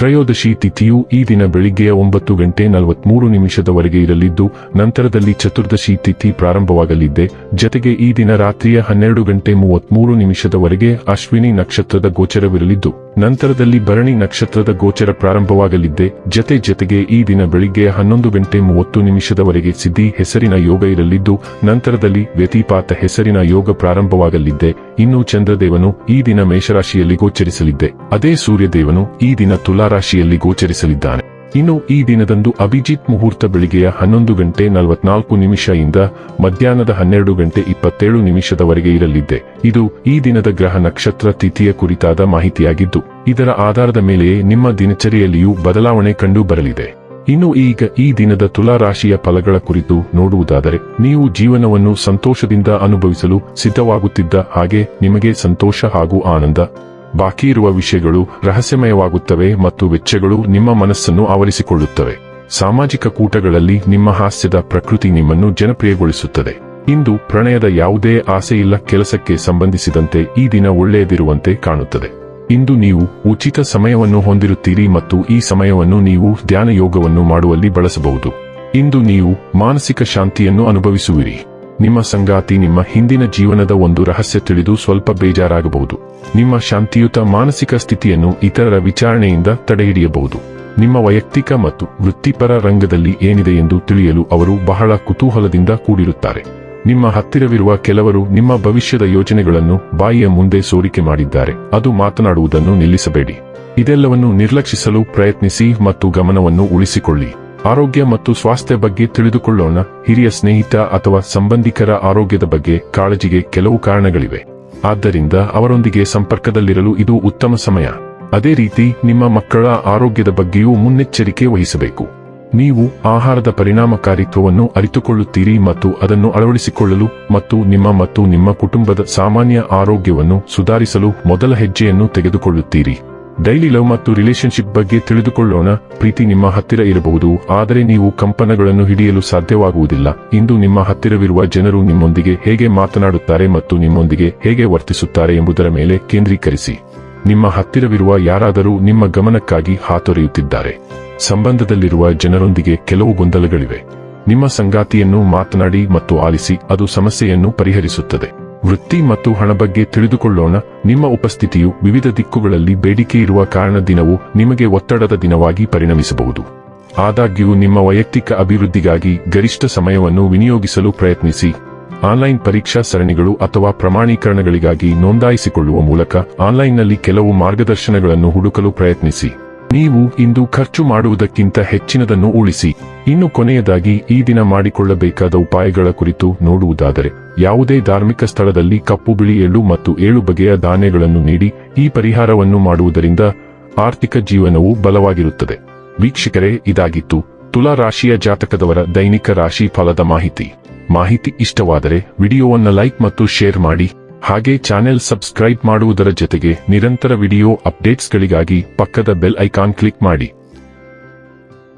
ತ್ರಯೋದಶಿ ತಿಥಿಯು ಈ ದಿನ ಬೆಳಿಗ್ಗೆಯ ಒಂಬತ್ತು ಗಂಟೆ ನಲವತ್ಮೂರು ನಿಮಿಷದವರೆಗೆ ಇರಲಿದ್ದು, ನಂತರದಲ್ಲಿ ಚತುರ್ದಶಿ ತಿಥಿ ಪ್ರಾರಂಭವಾಗಲಿದ್ದೆ ಜತೆಗೆ ಈ ದಿನ ರಾತ್ರಿಯ ಹನ್ನೆರಡು ಗಂಟೆ ಮೂವತ್ಮೂರು ನಿಮಿಷದವರೆಗೆ ಅಶ್ವಿನಿ ನಕ್ಷತ್ರದ ಗೋಚರವಿರಲಿದ್ದು, ನಂತರದಲ್ಲಿ ಭರಣಿ ನಕ್ಷತ್ರದ ಗೋಚರ ಪ್ರಾರಂಭವಾಗಲಿದ್ದೆ ಜತೆ ಜತೆಗೆ ಈ ದಿನ ಬೆಳಿಗ್ಗೆ ಹನ್ನೊಂದು ಗಂಟೆ ಮೂವತ್ತು ನಿಮಿಷದವರೆಗೆ ಸಿದ್ಧಿ ಹೆಸರಿನ ಯೋಗ ಇರಲಿದ್ದು, ನಂತರದಲ್ಲಿ ವ್ಯತಿಪಾತ ಹೆಸರಿನ ಯೋಗ ಪ್ರಾರಂಭವಾಗಲಿದ್ದೆ ಇನ್ನು ಚಂದ್ರದೇವನು ಈ ದಿನ ಮೇಷರಾಶಿಯಲ್ಲಿ ಗೋಚರಿಸಲಿದ್ದೆ ಅದೇ ಸೂರ್ಯದೇವನು ಈ ದಿನ ತುಲಾರಾಶಿಯಲ್ಲಿ ಗೋಚರಿಸಲಿದ್ದಾನೆ. ಇನ್ನು ಈ ದಿನದಂದು ಅಭಿಜಿತ್ ಮುಹೂರ್ತ ಬೆಳಿಗ್ಗೆಯ ಹನ್ನೊಂದು ಗಂಟೆ ನಲವತ್ನಾಲ್ಕು ಇಂದ ಮಧ್ಯಾಹ್ನದ ಹನ್ನೆರಡು ಗಂಟೆ ಇಪ್ಪತ್ತೇಳು ನಿಮಿಷದವರೆಗೆ ಇರಲಿದ್ದೆ. ಇದು ಈ ದಿನದ ಗ್ರಹ ನಕ್ಷತ್ರ ತಿಥಿಯ ಕುರಿತಾದ ಮಾಹಿತಿಯಾಗಿದ್ದು, ಇದರ ಆಧಾರದ ಮೇಲೆಯೇ ನಿಮ್ಮ ದಿನಚರಿಯಲ್ಲಿಯೂ ಬದಲಾವಣೆ ಕಂಡು ಬರಲಿದೆ. ಇನ್ನು ಈಗ ಈ ದಿನದ ತುಲಾ ರಾಶಿಯ ಫಲಗಳ ಕುರಿತು ನೋಡುವುದಾದರೆ, ನೀವು ಜೀವನವನ್ನು ಸಂತೋಷದಿಂದ ಅನುಭವಿಸಲು ಸಿದ್ಧವಾಗುತ್ತಿದ್ದ ಹಾಗೆ ನಿಮಗೆ ಸಂತೋಷ ಹಾಗೂ ಆನಂದ ಬಾಕಿ ಇರುವ ವಿಷಯಗಳು ರಹಸ್ಯಮಯವಾಗುತ್ತವೆ ಮತ್ತು ವೆಚ್ಚಗಳು ನಿಮ್ಮ ಮನಸ್ಸನ್ನು ಆವರಿಸಿಕೊಳ್ಳುತ್ತವೆ. ಸಾಮಾಜಿಕ ಕೂಟಗಳಲ್ಲಿ ನಿಮ್ಮ ಹಾಸ್ಯದ ಪ್ರಕೃತಿ ನಿಮ್ಮನ್ನು ಜನಪ್ರಿಯಗೊಳಿಸುತ್ತದೆ. ಇಂದು ಪ್ರಣಯದ ಯಾವುದೇ ಆಸೆಯಿಲ್ಲ ಕೆಲಸಕ್ಕೆ ಸಂಬಂಧಿಸಿದಂತೆ ಈ ದಿನ ಒಳ್ಳೆಯದಿರುವಂತೆ ಕಾಣುತ್ತದೆ. ಇಂದು ನೀವು ಉಚಿತ ಸಮಯವನ್ನು ಹೊಂದಿರುತ್ತೀರಿ ಮತ್ತು ಈ ಸಮಯವನ್ನು ನೀವು ಧ್ಯಾನ ಯೋಗವನ್ನು ಮಾಡುವಲ್ಲಿ ಬಳಸಬಹುದು. ಇಂದು ನೀವು ಮಾನಸಿಕ ಶಾಂತಿಯನ್ನು ಅನುಭವಿಸುವಿರಿ. ನಿಮ್ಮ ಸಂಗಾತಿ ನಿಮ್ಮ ಹಿಂದಿನ ಜೀವನದ ಒಂದು ರಹಸ್ಯ ತಿಳಿದು ಸ್ವಲ್ಪ ಬೇಜಾರಾಗಬಹುದು. ನಿಮ್ಮ ಶಾಂತಿಯುತ ಮಾನಸಿಕ ಸ್ಥಿತಿಯನ್ನು ಇತರರ ವಿಚಾರಣೆಯಿಂದ ತಡೆಹಿಡಿಯಬಹುದು. ನಿಮ್ಮ ವೈಯಕ್ತಿಕ ಮತ್ತು ವೃತ್ತಿಪರ ರಂಗದಲ್ಲಿ ಏನಿದೆ ಎಂದು ತಿಳಿಯಲು ಅವರು ಬಹಳ ಕುತೂಹಲದಿಂದ ಕೂಡಿರುತ್ತಾರೆ. ನಿಮ್ಮ ಹತ್ತಿರವಿರುವ ಕೆಲವರು ನಿಮ್ಮ ಭವಿಷ್ಯದ ಯೋಜನೆಗಳನ್ನು ಬಾಯಿಯ ಮುಂದೆ ಸೋರಿಕೆ ಮಾಡಿದ್ದಾರೆ. ಅದು ಮಾತನಾಡುವುದನ್ನು ನಿಲ್ಲಿಸಬೇಡಿ. ಇದೆಲ್ಲವನ್ನು ನಿರ್ಲಕ್ಷಿಸಲು ಪ್ರಯತ್ನಿಸಿ ಮತ್ತು ಗಮನವನ್ನು ಉಳಿಸಿಕೊಳ್ಳಿ. ಆರೋಗ್ಯ ಮತ್ತು ಸ್ವಾಸ್ಥ್ಯ ಬಗ್ಗೆ ತಿಳಿದುಕೊಳ್ಳೋಣ. ಹಿರಿಯ ಸ್ನೇಹಿತ ಅಥವಾ ಸಂಬಂಧಿಕರ ಆರೋಗ್ಯದ ಬಗ್ಗೆ ಕಾಳಜಿಗೆ ಕೆಲವು ಕಾರಣಗಳಿವೆ. ಆದ್ದರಿಂದ ಅವರೊಂದಿಗೆ ಸಂಪರ್ಕದಲ್ಲಿರಲು ಇದು ಉತ್ತಮ ಸಮಯ. ಅದೇ ರೀತಿ, ನಿಮ್ಮ ಮಕ್ಕಳ ಆರೋಗ್ಯದ ಬಗ್ಗೆಯೂ ಮುನ್ನೆಚ್ಚರಿಕೆ ವಹಿಸಬೇಕು. ನೀವು ಆಹಾರದ ಪರಿಣಾಮಕಾರಿತ್ವವನ್ನು ಅರಿತುಕೊಳ್ಳುತ್ತೀರಿ ಮತ್ತು ಅದನ್ನು ಅಳವಡಿಸಿಕೊಳ್ಳಲು ಮತ್ತು ನಿಮ್ಮ ಮತ್ತು ನಿಮ್ಮ ಕುಟುಂಬದ ಸಾಮಾನ್ಯ ಆರೋಗ್ಯವನ್ನು ಸುಧಾರಿಸಲು ಮೊದಲ ಹೆಜ್ಜೆಯನ್ನು ತೆಗೆದುಕೊಳ್ಳುತ್ತೀರಿ. ಡೈಲಿ ಲವ್ ಮತ್ತು ರಿಲೇಶನ್ಶಿಪ್ ಬಗ್ಗೆ ತಿಳಿದುಕೊಳ್ಳೋಣ. ಪ್ರೀತಿ ನಿಮ್ಮ ಹತ್ತಿರ ಇರಬಹುದು. ಆದರೆ ನೀವು ಕಂಪನಗಳನ್ನು ಹಿಡಿಯಲು ಸಾಧ್ಯವಾಗುವುದಿಲ್ಲ. ಇಂದು ನಿಮ್ಮ ಹತ್ತಿರವಿರುವ ಜನರು ನಿಮ್ಮೊಂದಿಗೆ ಹೇಗೆ ಮಾತನಾಡುತ್ತಾರೆ ಮತ್ತು ನಿಮ್ಮೊಂದಿಗೆ ಹೇಗೆ ವರ್ತಿಸುತ್ತಾರೆ ಎಂಬುದರ ಮೇಲೆ ಕೇಂದ್ರೀಕರಿಸಿ. ನಿಮ್ಮ ಹತ್ತಿರವಿರುವ ಯಾರಾದರೂ ನಿಮ್ಮ ಗಮನಕ್ಕಾಗಿ ಹಾತೊರೆಯುತ್ತಿದ್ದಾರೆ. ಸಂಬಂಧದಲ್ಲಿರುವ ಜನರೊಂದಿಗೆ ಕೆಲವು ಗೊಂದಲಗಳಿವೆ. ನಿಮ್ಮ ಸಂಗಾತಿಯನ್ನು ಮಾತನಾಡಿ ಮತ್ತು ಆಲಿಸಿ, ಅದು ಸಮಸ್ಯೆಯನ್ನು ಪರಿಹರಿಸುತ್ತದೆ. ವೃತ್ತಿ ಮತ್ತು ಹಣ ಬಗ್ಗೆ ತಿಳಿದುಕೊಳ್ಳೋಣ. ನಿಮ್ಮ ಉಪಸ್ಥಿತಿಯು ವಿವಿಧ ದಿಕ್ಕುಗಳಲ್ಲಿ ಬೇಡಿಕೆ ಇರುವ ಕಾರಣ ದಿನವು ನಿಮಗೆ ಒತ್ತಡದ ದಿನವಾಗಿ ಪರಿಣಮಿಸಬಹುದು. ಆದಾಗ್ಯೂ, ನಿಮ್ಮ ವೈಯಕ್ತಿಕ ಅಭಿವೃದ್ಧಿಗಾಗಿ ಗರಿಷ್ಠ ಸಮಯವನ್ನು ವಿನಿಯೋಗಿಸಲು ಪ್ರಯತ್ನಿಸಿ. ಆನ್ಲೈನ್ ಪರೀಕ್ಷಾ ಸರಣಿಗಳು ಅಥವಾ ಪ್ರಮಾಣೀಕರಣಗಳಿಗಾಗಿ ನೋಂದಾಯಿಸಿಕೊಳ್ಳುವ ಮೂಲಕ ಆನ್ಲೈನ್ನಲ್ಲಿ ಕೆಲವು ಮಾರ್ಗದರ್ಶನಗಳನ್ನು ಹುಡುಕಲು ಪ್ರಯತ್ನಿಸಿ. ನೀವು ಇಂದು ಖರ್ಚು ಮಾಡುವುದಕ್ಕಿಂತ ಹೆಚ್ಚಿನದನ್ನು ಉಳಿಸಿ. ಇನ್ನು ಕೊನೆಯದಾಗಿ ಈ ದಿನ ಮಾಡಿಕೊಳ್ಳಬೇಕಾದ ಉಪಾಯಗಳ ಕುರಿತು ನೋಡುವುದಾದರೆ, ಯಾವುದೇ ಧಾರ್ಮಿಕ ಸ್ಥಳದಲ್ಲಿ ಕಪ್ಪು ಬಿಳಿ ಎಳ್ಳು ಮತ್ತು ಏಳು ಬಗೆಯ ಧಾನ್ಯಗಳನ್ನು ನೀಡಿ ಈ ಪರಿಹಾರವನ್ನು ಮಾಡುವುದರಿಂದ ಆರ್ಥಿಕ ಜೀವನವು ಬಲವಾಗಿರುತ್ತದೆ. ವೀಕ್ಷಕರೇ, ಇದಾಗಿತ್ತು ತುಲಾ ರಾಶಿಯ ಜಾತಕದವರ ದೈನಿಕ ರಾಶಿ ಫಲದ ಮಾಹಿತಿ. ಮಾಹಿತಿ ಇಷ್ಟವಾದರೆ ವಿಡಿಯೋವನ್ನು ಲೈಕ್ ಮತ್ತು ಶೇರ್ ಮಾಡಿ, ಹಾಗೆ ಚಾನೆಲ್ ಸಬ್ಸ್ಕ್ರೈಬ್ ಮಾಡುವುದರ ಜೊತೆಗೆ ನಿರಂತರ ವಿಡಿಯೋ ಅಪ್ಡೇಟ್ಸ್ಗಳಿಗಾಗಿ ಪಕ್ಕದ ಬೆಲ್ ಐಕಾನ್ ಕ್ಲಿಕ್ ಮಾಡಿ.